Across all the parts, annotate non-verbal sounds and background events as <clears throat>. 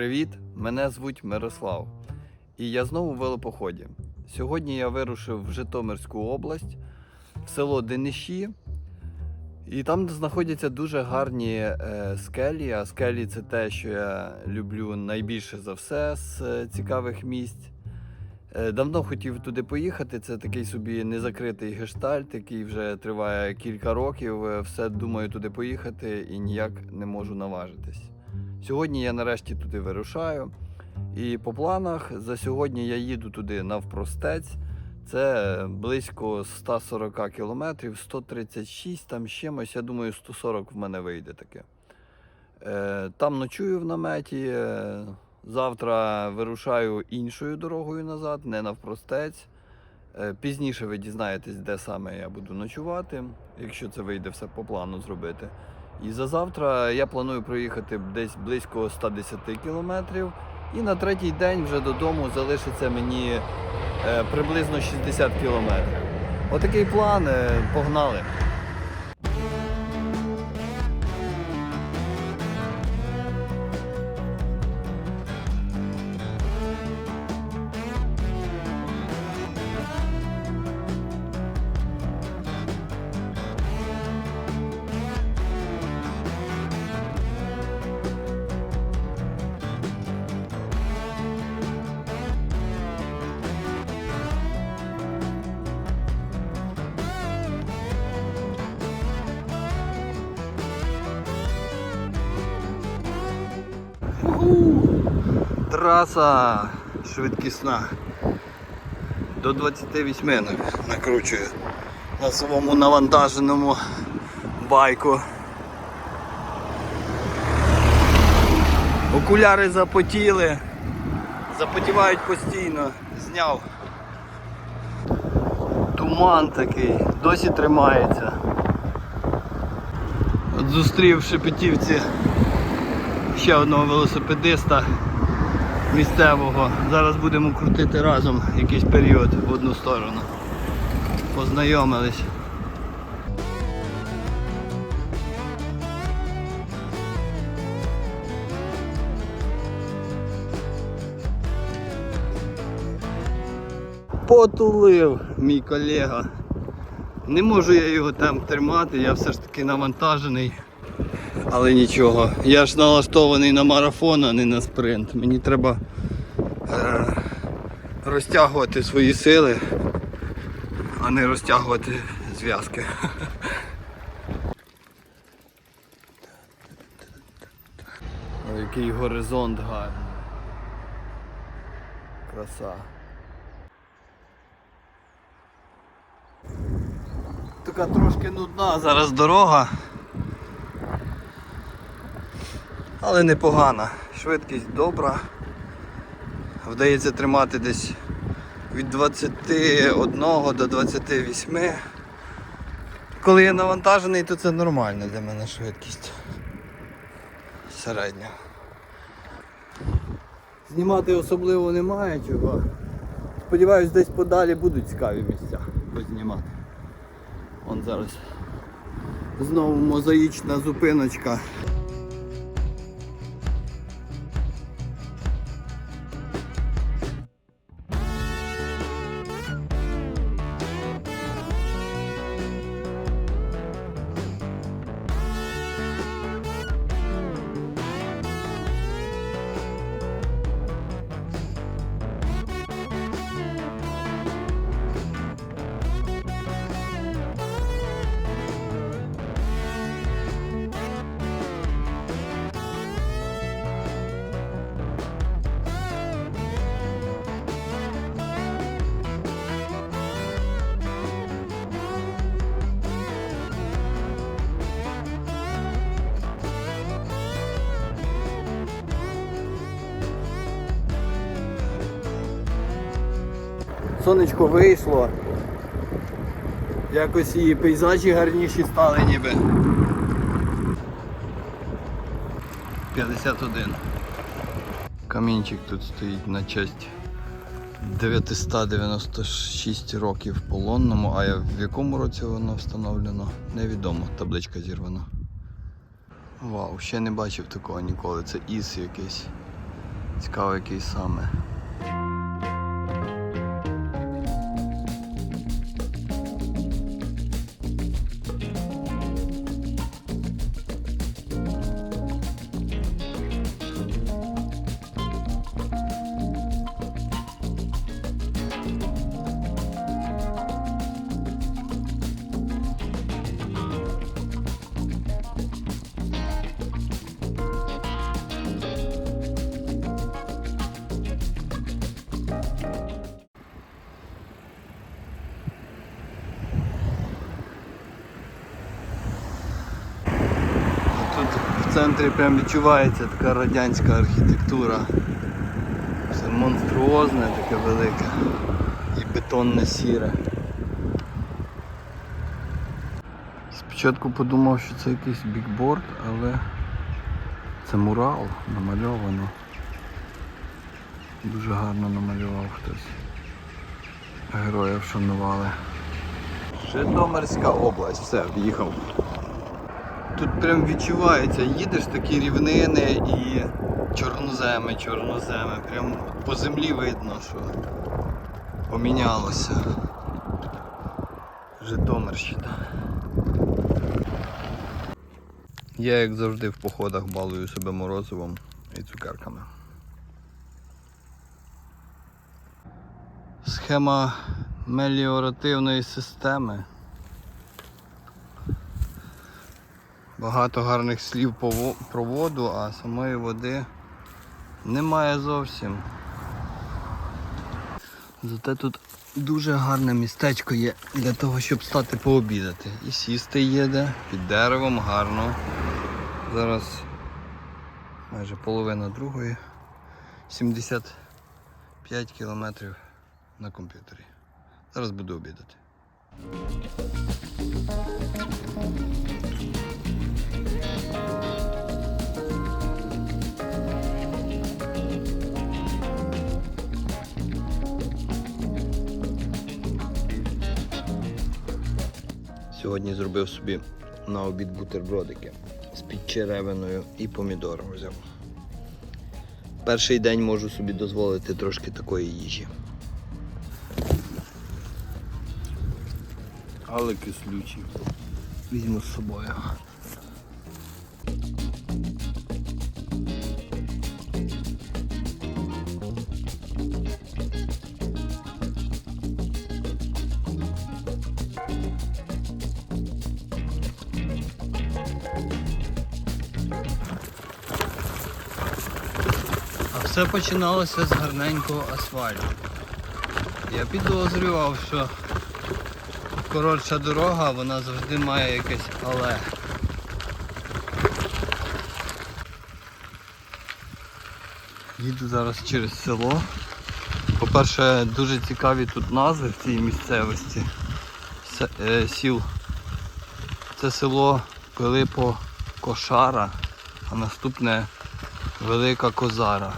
Привіт! Мене звуть Мирослав. І я знову в велопоході. Сьогодні я вирушив в Житомирську область, в село Дениші. І там знаходяться дуже гарні е, скелі. А скелі це те, що я люблю найбільше за все з е, цікавих місць. Е, Давно хотів туди поїхати. Це такий собі незакритий гештальт, який вже триває кілька років. Е, Все думаю туди поїхати і ніяк не можу наважитись. Сьогодні я нарешті туди вирушаю. І по планах за сьогодні я їду туди навпростець. Це близько 140 кілометрів, 136 там з чимось. Я думаю, 140 в мене вийде таке. Е, Там ночую в наметі. е, Завтра вирушаю іншою дорогою назад, не навпростець. Е, Пізніше ви дізнаєтесь, де саме я буду ночувати, якщо це вийде все по плану зробити. І за завтра я планую проїхати десь близько 110 кілометрів. І на третій день вже додому залишиться мені е, приблизно 60 кілометрів. Отакий план. е, Погнали. Траса швидкісна. До 28 на- накручую на своєму навантаженому байку. Окуляри запотіли, запотівають постійно, зняв. Туман такий, досі тримається. От зустрів в Шепетівці ще одного велосипедиста місцевого. Зараз будемо крутити разом якийсь період в одну сторону. Познайомились. Потулив мій колега. Не можу я його там тримати, я все ж таки навантажений. Але нічого, я ж налаштований на марафон, а не на спринт. Мені треба е, розтягувати свої сили, а не розтягувати зв'язки. Який горизонт гарний. Краса. Така трошки нудна зараз дорога. Але непогана. Швидкість добра. Вдається тримати десь від 21 до 28. Коли я навантажений, то це нормальна для мене швидкість. Середня. Знімати особливо немає чого. Сподіваюсь, десь подалі будуть цікаві місця познімати. Вон зараз знову мозаїчна зупиночка. Сонечко вийшло. Якось і пейзажі гарніші стали ніби. 51. Камінчик тут стоїть на честь 996 років полонному, а в якому році воно встановлено, невідомо, табличка зірвана. Вау, ще не бачив такого ніколи. Це іс якийсь. Цікаво, який саме. Центрі прям відчувається така радянська архітектура. Все монструозне, таке велике і бетонне сіре. Спочатку подумав, що це якийсь бікборд, але це мурал намальовано. Дуже гарно намалював хтось. Героя вшанували. Житомирська область, все, в'їхав. Тут прям відчувається, їдеш такі рівнини і чорноземи, чорноземи. Прям по землі видно, що помінялося. Житомирщина. Я, як завжди, в походах балую себе морозивом і цукерками. Схема меліоративної системи. Багато гарних слів про воду, а самої води немає зовсім. Зате тут дуже гарне містечко є для того, щоб стати пообідати. І сісти є де, під деревом гарно. Зараз майже половина другої. 75 кілометрів на комп'ютері. Зараз буду обідати. Сьогодні зробив собі на обід бутербродики з підчеревиною і помідором взяв. Перший день можу собі дозволити трошки такої їжі. Але кислючі. Візьму з собою. Все починалося з гарненького асфальту. Я підозрював, що коротша дорога, вона завжди має якесь але. Їду зараз через село. По-перше, дуже цікаві тут назви в цій місцевості е, сіл. Це село Пилипо Кошара, а наступне Велика Козара.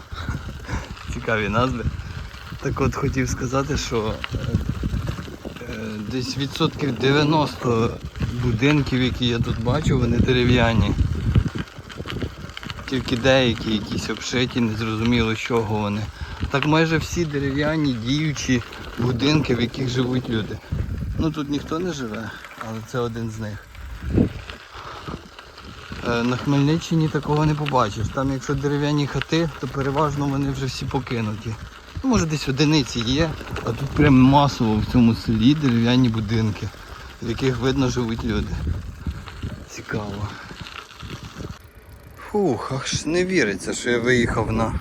Цікаві назви. Так от хотів сказати, що е, е, десь відсотків 90 будинків, які я тут бачу, вони дерев'яні. Тільки деякі якісь обшиті, незрозуміло чого вони. Так майже всі дерев'яні діючі будинки, в яких живуть люди. Ну тут ніхто не живе, але це один з них. Е, На Хмельниччині такого не побачиш. Там якщо дерев'яні хати, то переважно вони вже всі покинуті. Ну, може десь одиниці є, а тут прям масово в цьому селі дерев'яні будинки, в яких видно живуть люди. Цікаво. Фух, аж не віриться, що я виїхав на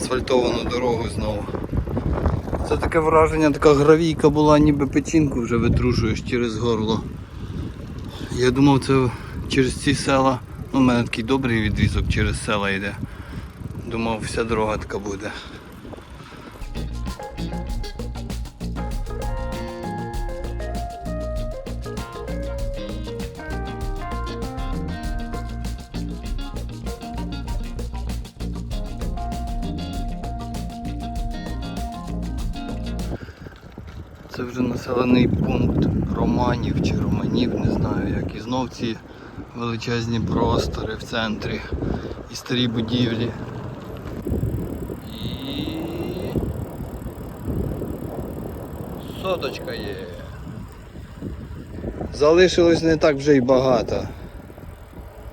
асфальтовану дорогу знову. Це таке враження, така гравійка була, ніби печінку вже витрушуєш через горло. Я думав, це через ці села. Ну, у мене такий добрий відрізок через села йде. Думав, вся дорога така буде. Це вже населений пункт Романів чи Романів, не знаю як. І знов ці величезні простори в центрі і старі будівлі. І соточка є. Залишилось не так вже й багато.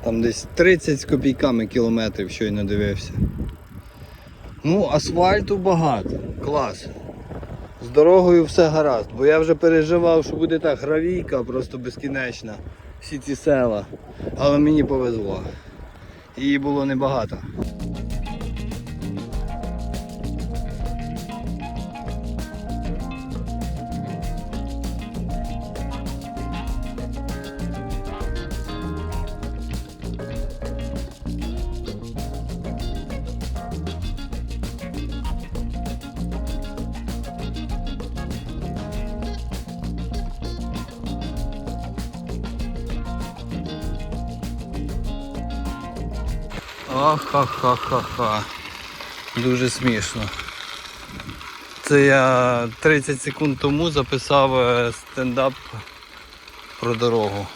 Там десь 30 з копійками кілометрів щойно дивився. Ну, асфальту багато, клас. З дорогою все гаразд, бо я вже переживав, що буде так гравійка, просто безкінечна, всі ці села. Але мені повезло. Її було небагато. Ха-ха-ха-ха. Дуже смішно. Це я 30 секунд тому записав е, стендап про дорогу.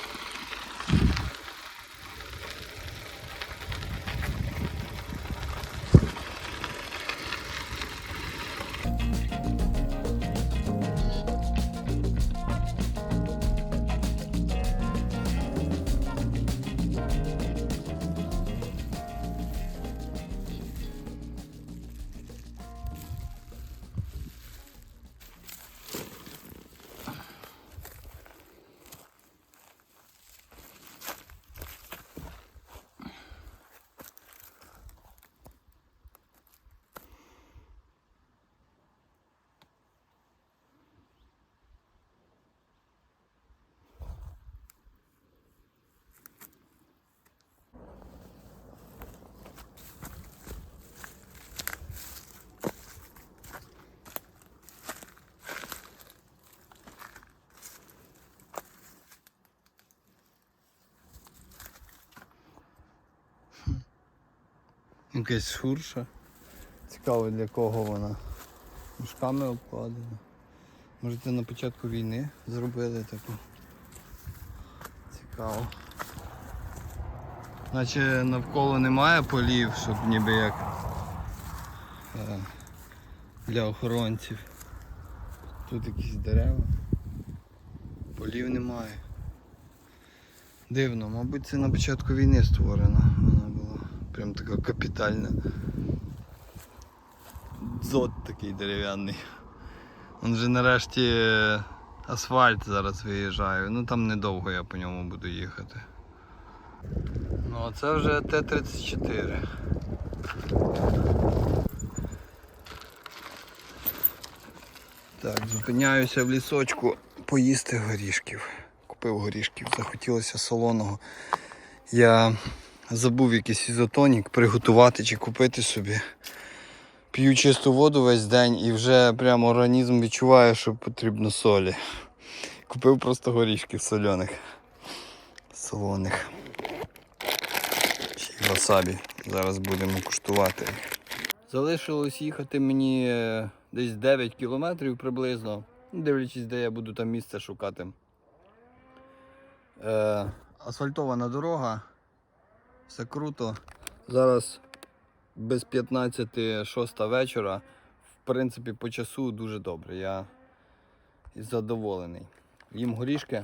Якась шурша. Цікаво для кого вона. Мішками обкладена. Може це на початку війни зробили таку. Цікаво. Наче навколо немає полів, щоб ніби як е, для охоронців. Тут якісь дерева. Полів немає. Дивно, мабуть це на початку війни створено. Прям така капітальна. Дзот такий дерев'яний. Он вже нарешті е, асфальт зараз виїжджає. Ну там недовго я по ньому буду їхати. Ну а це вже Т-34. Так, зупиняюся в лісочку поїсти горішків. Купив горішків, захотілося солоного. Я забув якийсь ізотонік приготувати чи купити собі. П'ю чисту воду весь день і вже прямо організм відчуває, що потрібно солі. Купив просто горішків соляних. Солоних. Ще й васабі. Зараз будемо куштувати. Залишилось їхати мені е, десь 9 кілометрів приблизно. Дивлячись, де я буду там місце шукати. Е, асфальтована дорога. Все круто. Зараз без 15 6 вечора. В принципі, по часу дуже добре. Я задоволений. Їм горішки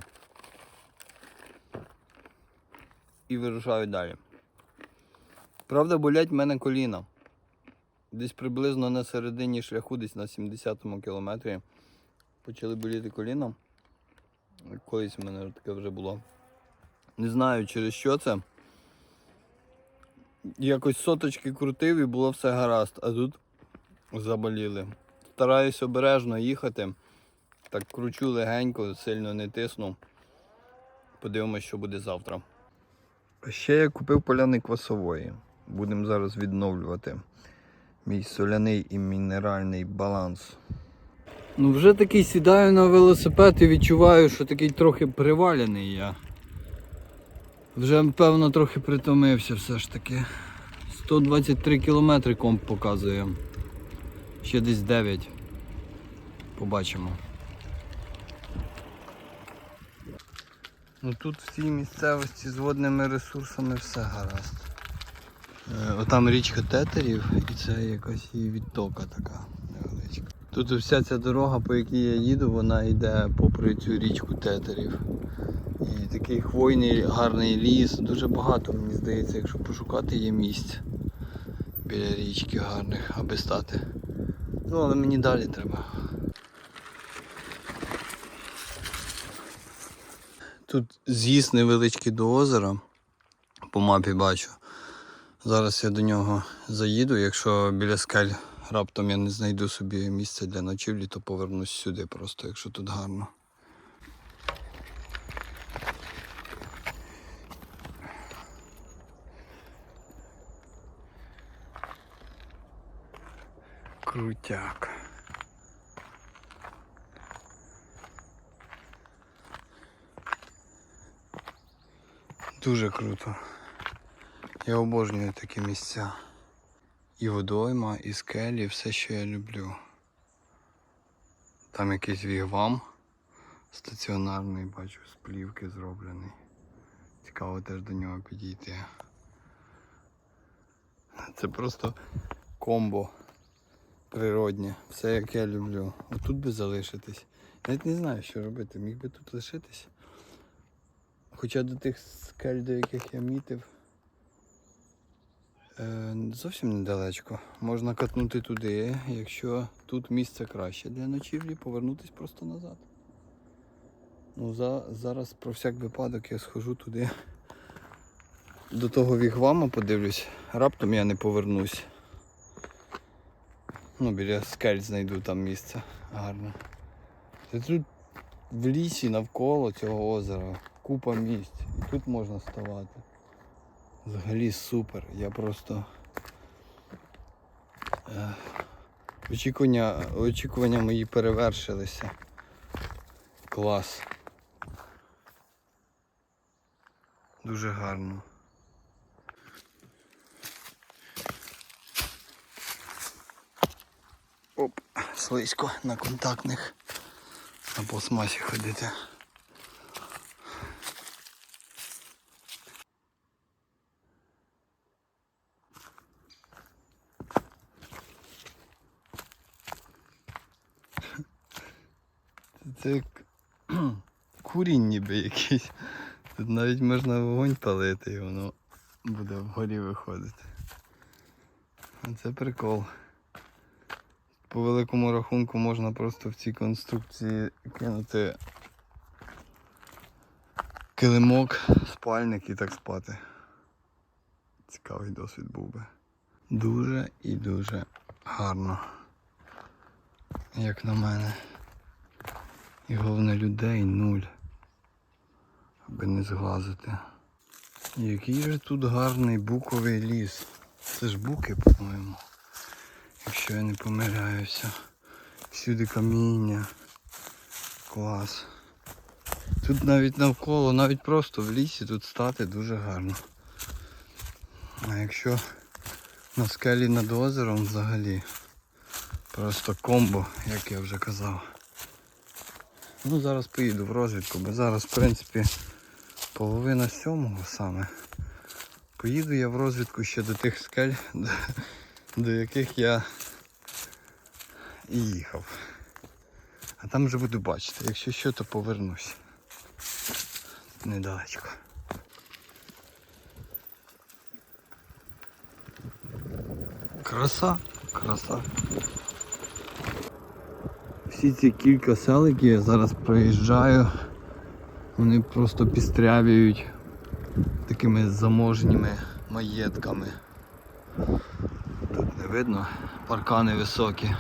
і вирушаю далі. Правда, болять в мене коліна. Десь приблизно на середині шляху, десь на 70-му кілометрі, почали боліти коліна. Колись в мене таке вже було. Не знаю через що це. Якось соточки крутив і було все гаразд, а тут заболіли. Стараюсь обережно їхати. Так кручу легенько, сильно не тисну. Подивимось, що буде завтра. Ще я купив поляни квасової. Будемо зараз відновлювати мій соляний і мінеральний баланс. Ну вже такий сідаю на велосипед і відчуваю, що такий трохи привалений я. Вже певно трохи притомився все ж таки. 123 кілометри комп показує. Ще десь 9. Побачимо. Ну тут в цій місцевості з водними ресурсами все гаразд. Е, Отам річка тетерів і це якась її відтока така невеличка. Тут вся ця дорога, по якій я їду, вона йде попри цю річку тетерів. І такий хвойний гарний ліс, дуже багато, мені здається, якщо пошукати є місць біля річки гарних, аби стати. Ну, але мені далі треба. Тут з'їзд невеличкий до озера, по мапі бачу. Зараз я до нього заїду, якщо біля скель раптом я не знайду собі місце для ночівлі, то повернусь сюди просто, якщо тут гарно. Крутяк. Дуже круто. Я обожнюю такі місця. І водойма, і скелі, все, що я люблю. Там якийсь вігвам стаціонарний, бачу, з плівки зроблений. Цікаво теж до нього підійти. Це просто комбо природнє. Все як я люблю. Отут би залишитись. Навіть не знаю, що робити. Міг би тут лишитись. Хоча до тих скель, до яких я мітив, е, зовсім недалечко. Можна катнути туди, якщо тут місце краще для ночівлі, повернутись просто назад. Ну, за, зараз про всяк випадок я схожу туди. До того вігвама подивлюсь, раптом я не повернусь. Ну, біля скель знайду там місце гарне. Та тут в лісі навколо цього озера купа місць. І тут можна ставати. Взагалі супер. Я просто. Е, очікування, очікування мої перевершилися. Клас. Дуже гарно. Слизько на контактних на пластмасі ходити. Це як <clears throat> курінь ніби якийсь. Тут навіть можна вогонь палити і воно буде вгорі виходити. Це прикол. По великому рахунку можна просто в цій конструкції кинути килимок, спальник і так спати. Цікавий досвід був би. Дуже і дуже гарно. Як на мене. І головне людей нуль. Аби не зглазити. Який же тут гарний буковий ліс. Це ж буки, по-моєму. Якщо я не помиляюся. Всюди каміння. Клас. Тут навіть навколо, навіть просто в лісі тут стати дуже гарно. А якщо на скелі над озером взагалі просто комбо, як я вже казав. Ну зараз поїду в розвідку, бо зараз в принципі половина сьомого саме. Поїду я в розвідку ще до тих скель, до, яких я їхав. А там вже буду бачити. Якщо що, то повернусь. Недалечко. Краса, краса. Всі ці кілька сел, які я зараз проїжджаю, вони просто пістрявіють такими заможніми маєтками. Видно, паркани високі.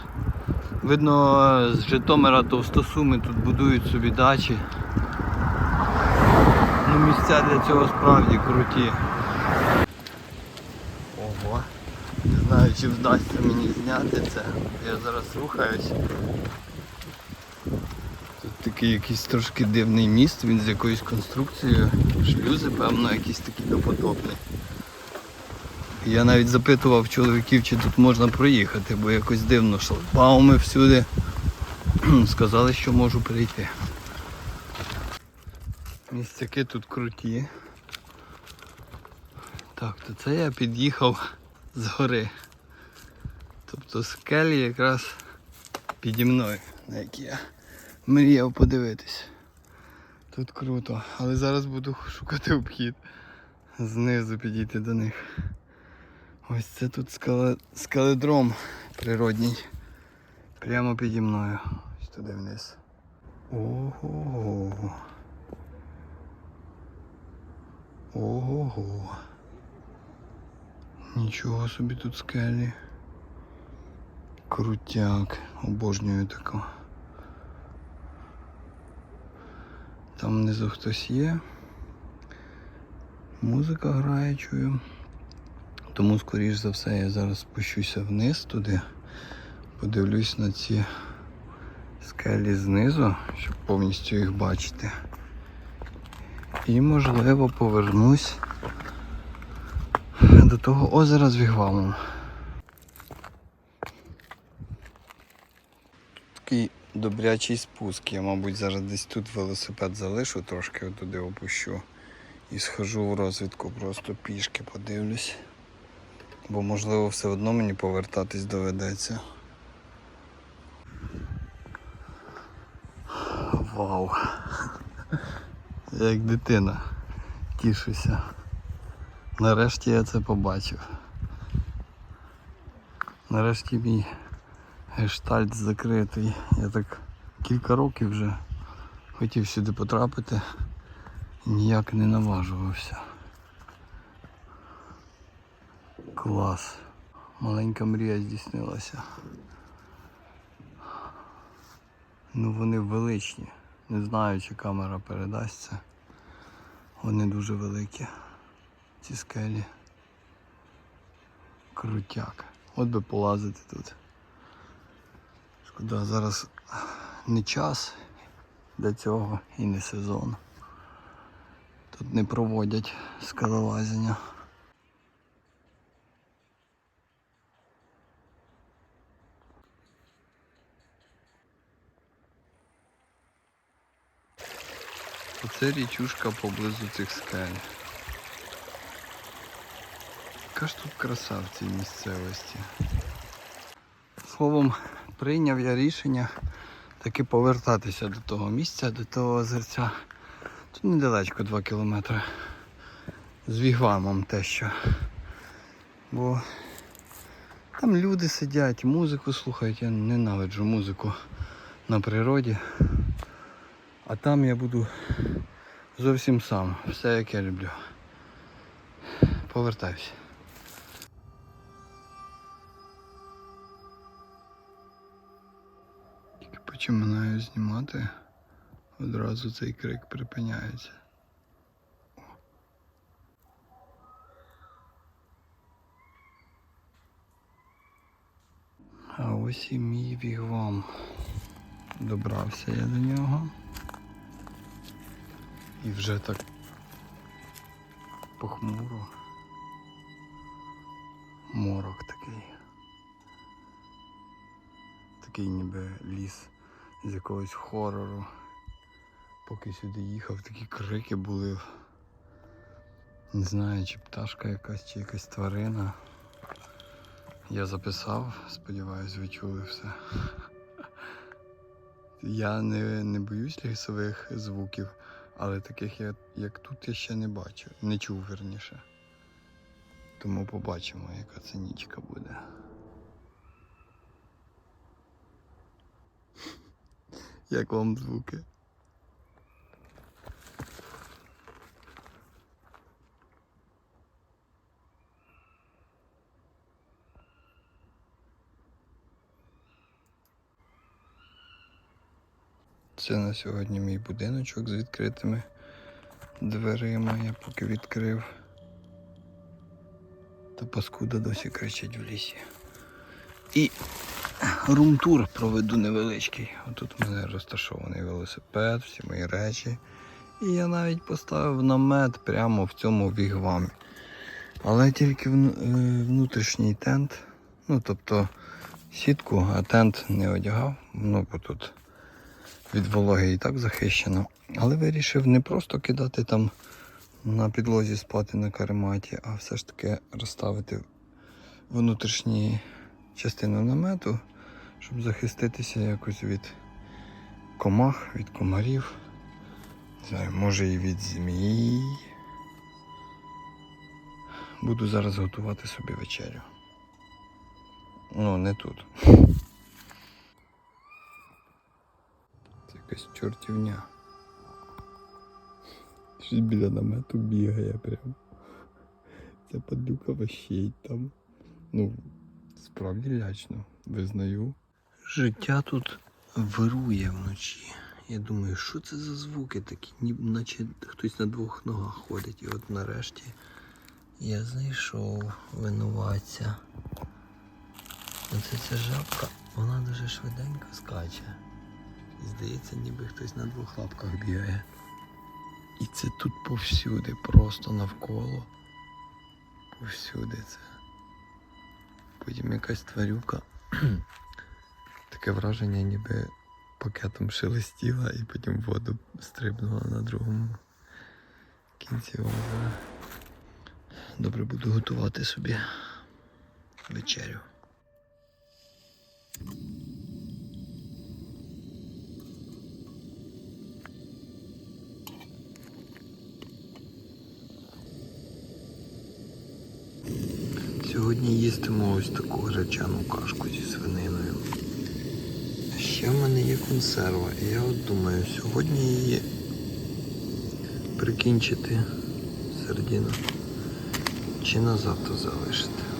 Видно, з Житомира Товстосуми тут будують собі дачі. Ну, місця для цього справді круті. Ого. Не знаю, чи вдасться мені зняти це. Я зараз рухаюсь. Тут такий якийсь трошки дивний міст, він з якоюсь конструкцією. Шлюзи, певно, якісь такі допотопні. Я навіть запитував чоловіків, чи тут можна проїхати, бо якось дивно шлагбауми всюди. <clears throat> Сказали, що можу прийти. Місцяки тут круті. Так, то це я під'їхав з гори. Тобто скелі якраз піді мною, на які я мріяв подивитись. Тут круто, але зараз буду <laughs> шукати обхід. Знизу підійти до них. Ось це тут скале... скаледром природній. Прямо піді мною. Ось туди вниз. Ого. Ого. Нічого собі тут скелі. Крутяк. Обожнюю таку. Там внизу хтось є. Музика грає, чую. Тому, скоріш за все, я зараз спущуся вниз туди. Подивлюсь на ці скелі знизу, щоб повністю їх бачити. І можливо повернусь до того озера з вігвамом. Такий добрячий спуск. Я, мабуть, зараз десь тут велосипед залишу, трошки туди опущу. І схожу в розвідку, просто пішки подивлюсь. Бо можливо все одно мені повертатись доведеться. Вау. Я як дитина тішуся. Нарешті я це побачив. Нарешті мій гештальт закритий. Я так кілька років вже хотів сюди потрапити і ніяк не наважувався. Клас. Маленька мрія здійснилася. Ну вони величні. Не знаю, чи камера передасть це. Вони дуже великі. Ці скелі. Крутяк. От би полазити тут. Шкода, зараз не час для цього і не сезон. Тут не проводять скалолазіння. Оце річушка поблизу цих скель. Яка ж тут краса в цій місцевості. Словом, прийняв я рішення таки повертатися до того місця, до того озерця. Тут недалечко 2 кілометри. З вігвамом те що. Бо там люди сидять, музику слухають, я ненавиджу музику на природі. А там я буду зовсім сам. Все як я люблю. Повертаюся. Тільки починаю знімати, одразу цей крик припиняється. А ось і мій вігвам. Добрався я до нього. І вже так похмуро. Морок такий. Такий ніби ліс з якогось хорору. Поки сюди їхав, такі крики були. Не знаю, чи пташка якась, чи якась тварина. Я записав, сподіваюсь, ви чули все. Я не, не боюсь лісових звуків, але таких я, як тут я ще не бачу, не чув верніше. Тому побачимо, яка це нічка буде. <laughs> Як вам звуки? Це на сьогодні мій будиночок з відкритими дверима. Я поки відкрив. Та паскуда досі кричить в лісі. І румтур проведу невеличкий. Отут у мене розташований велосипед, всі мої речі. І я навіть поставив намет прямо в цьому вігвамі. Але тільки е, внутрішній тент. Ну, тобто сітку, а тент не одягав. Ну, бо тут від вологи і так захищено. Але вирішив не просто кидати там на підлозі спати на карематі, а все ж таки розставити внутрішні частину намету, щоб захиститися якось від комах, від комарів. Не знаю, може і від змій. Буду зараз готувати собі вечерю. Ну, не тут. Це якась чортівня. Щось біля намету бігає прям. Ця падлюка ващить там. Ну, справді лячно, визнаю. Життя тут вирує вночі. Я думаю, що це за звуки такі, наче хтось на двох ногах ходить. І от нарешті я знайшов винуватця. Оце ця жабка, вона дуже швиденько скаче. Здається, ніби хтось на двох лапках бігає. І це тут повсюди, просто навколо. Повсюди це. Потім якась тварюка. <clears throat> Таке враження, ніби пакетом шелестіла і потім воду стрибнула на другому кінці озера. Добре, буду готувати собі вечерю. Сьогодні їстимо ось таку гречану кашку зі свининою. Ще в мене є консерва, і я от думаю, сьогодні її прикінчити середину чи на завтра залишити.